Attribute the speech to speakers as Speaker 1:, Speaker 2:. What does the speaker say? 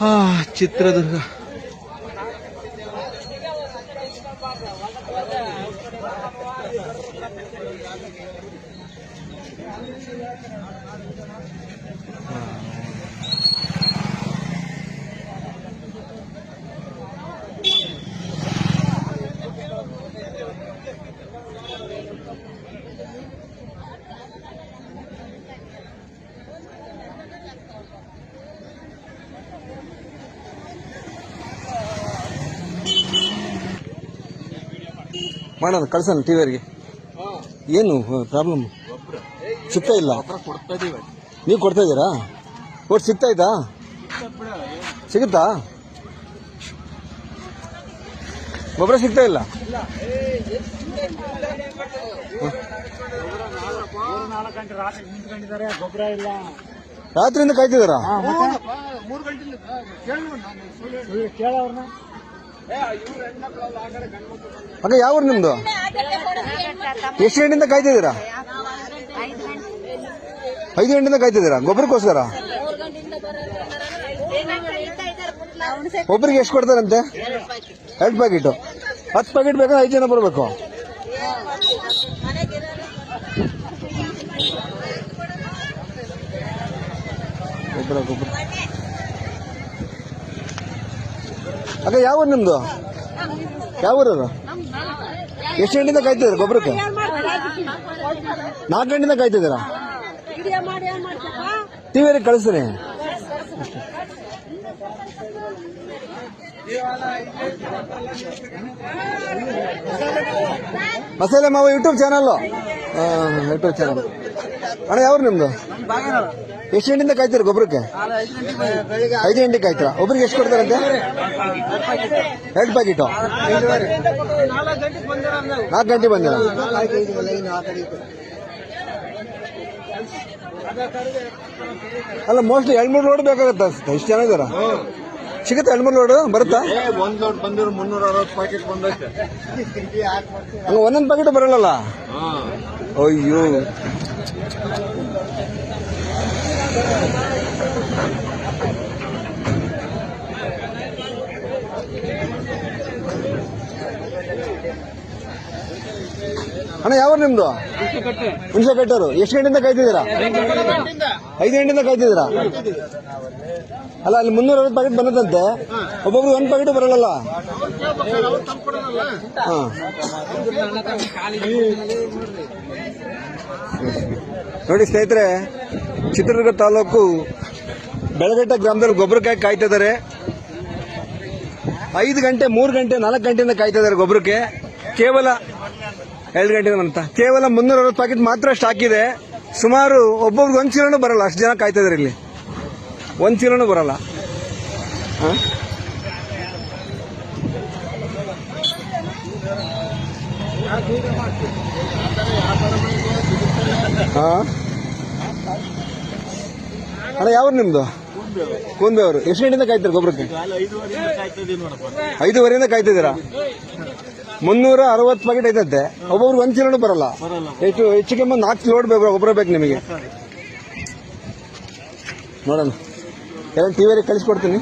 Speaker 1: ಆ ಚಿತ್ರದುರ್ಗ. ಮಾಡೋಣ ಕಳ್ಸೋಣ ಟಿ ಏನು ಪ್ರಾಬ್ಲಮ್ ಸಿಗ್ತಾ ಇಲ್ಲ. ನೀವು ಕೊಡ್ತಾ ಇದ್ದೀರಾ? ಒಟ್ಟು ಸಿಗ್ತಾ ಇದ್ದಾ? ಸಿಗುತ್ತಾ? ಗೊಬ್ಬರ ಸಿಗ್ತಾ ಇಲ್ಲ? ರಾತ್ರಿಯಿಂದ
Speaker 2: ಕಾಯ್ತಿದಾರ
Speaker 1: ಅಕ್ಕ ಯಾವ ಊರು ನಿಮ್ದು? ಎಷ್ಟು ಗಂಟೆಯಿಂದ ಕಾಯ್ತಿದ್ದೀರಾ ಐದು ಗಂಟೆಯಿಂದ ಕಾಯ್ತಿದ್ದೀರಾ ಗೊಬ್ಬರಕ್ಕೋಸ್ಕರ? ಒಬ್ಬರಿಗೆ ಎಷ್ಟು ಕೊಡ್ತಾರಂತೆ? ಎರಡು ಪ್ಯಾಕೆಟು ಹತ್ತು ಪ್ಯಾಕೆಟ್ ಬೇಕಾದ್ರೆ ಐದು ಜನ ಬರಬೇಕು. ಗೊಬ್ಬರ ಗೊಬ್ಬರ. ಅಕ್ಕ, ಯಾವ ನಿಮ್ದು? ಯಾವ ಊರದು ಎಷ್ಟು ಗಂಟೆಯಿಂದ ಕಾಯ್ತಿದ್ದೀರಾ ಗೊಬ್ಬರಕ್ಕೆ? ನಾಲ್ಕು ಗಂಟೆಯಿಂದ ಕಾಯ್ತಿದ್ದೀರಾ ಟಿವಿಯಲ್ಲಿ ಕಳಿಸ್ತೀನಿ. ಮಸಾಲೆ ಮಾವ ಯೂಟ್ಯೂಬ್ ಚಾನಲ್ ಯೂಟ್ಯೂಬ್ ಚಾನಲ್. ಅಣ್ಣ ಯಾವ್ರು ನಿಮ್ದು? ಎಷ್ಟು ಗಂಟೆಯಿಂದ ಕಾಯ್ತೀರಾ ಗೊಬ್ಬರಕ್ಕೆ? ಐದು ಗಂಟೆಗೆ ಕಾಯ್ತೀರಾ? ಒಬ್ರಿಗೆ ಎಷ್ಟು ಕೊಡ್ತಾರಂತೆ? ಎರಡು ಪ್ಯಾಕೆಟು ನಾಲ್ಕು ಗಂಟೆ ಬಂದಿರ? ಅಲ್ಲ ಮೋಸ್ಟ್ಲಿ ಎರಡು ಮೂರು ಲೋಡ್ ಬೇಕಾಗತ್ತೆ ಅನ್ಸುತ್ತೆ. ಇಷ್ಟು ಜನ ಇದಾರ? ಸಿಗುತ್ತೆ ಎರಡು ಮೂರು ಲೋಡ್ ಬರುತ್ತಾ?
Speaker 2: ಒಂದು ಲೋಡ್ ಬಂದಿರೋ ಮುನ್ನೂರ ಅರವತ್ತು ಪ್ಯಾಕೆಟ್ ಬಂದೈತೆ.
Speaker 1: ಒಂದೊಂದು ಪ್ಯಾಕೆಟ್ ಬರಲ್ಲ ಅಯ್ಯೋ. ಅಣ್ಣ, ಯಾವ ನಿಮ್ದು? ಹುಣಸೆ ಕಟ್ಟೋರು ಎಷ್ಟು ಗಂಟೆಯಿಂದ ಕಾಯ್ತಿದ್ದೀರಾ? ಐದು ಗಂಟೆಯಿಂದ ಕಾಯ್ತಿದ್ದೀರಾ? ಅಲ್ಲ, ಅಲ್ಲಿ ಮುನ್ನೂರ ಐವತ್ತು ಪ್ಯಾಕೆಟ್ ಬಂದದಂತೆ ಒಬ್ಬೊಬ್ರು ಒಂದು ಪ್ಯಾಕೆಟ್ ಬರಲ್ಲ ನೋಡಿ ಸ್ನೇಹಿತರೆ ಚಿತ್ರದುರ್ಗ ತಾಲೂಕು ಬೆಳಗಟ್ಟ ಗ್ರಾಮದಲ್ಲಿ ಗೊಬ್ಬರಕ್ಕಾಗಿ ಕಾಯ್ತಾ ಇದ್ದಾರೆ. ಐದು ಗಂಟೆ, ಮೂರು ಗಂಟೆ, ನಾಲ್ಕು ಗಂಟೆಯಿಂದ ಕಾಯ್ತಾ ಇದ್ದಾರೆ ಗೊಬ್ಬರಕ್ಕೆ. ಕೇವಲ ಎರಡು ಗಂಟೆ ಅಂತ ಕೇವಲ ಮುನ್ನೂರ ಅರವತ್ತು ಪ್ಯಾಕೆಟ್ ಮಾತ್ರ ಸ್ಟಾಕ್ ಇದೆ. ಸುಮಾರು ಒಬ್ಬೊಬ್ರಿಗೆ ಒಂದು ಚೀಲನೂ ಬರಲ್ಲ. ಅಷ್ಟು ಜನ ಕಾಯ್ತಾ ಇದ್ದಾರೆ ಇಲ್ಲಿ. ಒಂದು ಚೀಲನೂ ಬರಲ್ಲ. ಹಾ? ಅಣ್ಣ ಯಾವ ನಿಮ್ದು? ಕೂಂಬೆ ಅವರು ಎಷ್ಟು ಗಂಟೆಯಿಂದ ಕಾಯ್ತಾರೆ ಗೊಬ್ಬರಕ್ಕೆ?
Speaker 2: ಐದುವರೆಯಿಂದ
Speaker 1: ಕಾಯ್ತಿದ್ದೀರಾ? ಮುನ್ನೂರ ಅರವತ್ತು ಪ್ಯಾಕೆಟ್ ಐತಂತೆ. ಒಬ್ಬೊಬ್ರಿಗೆ ಒಂದು ಚೀಲನೂ ಬರಲ್ಲ. ಎಷ್ಟು, ಹೆಚ್ಚು ಕೆಮ್ಮ ನಾಲ್ಕು ಲೋಡ್ ಬೇಕು ಗೊಬ್ಬರ ಬೇಕು ನಿಮಗೆ. ನೋಡೋಣ. ಎಲ್ಲ ಟಿವಿಯಲ್ಲಿ ಕಳಿಸ್ಕೊಡ್ತೀನಿ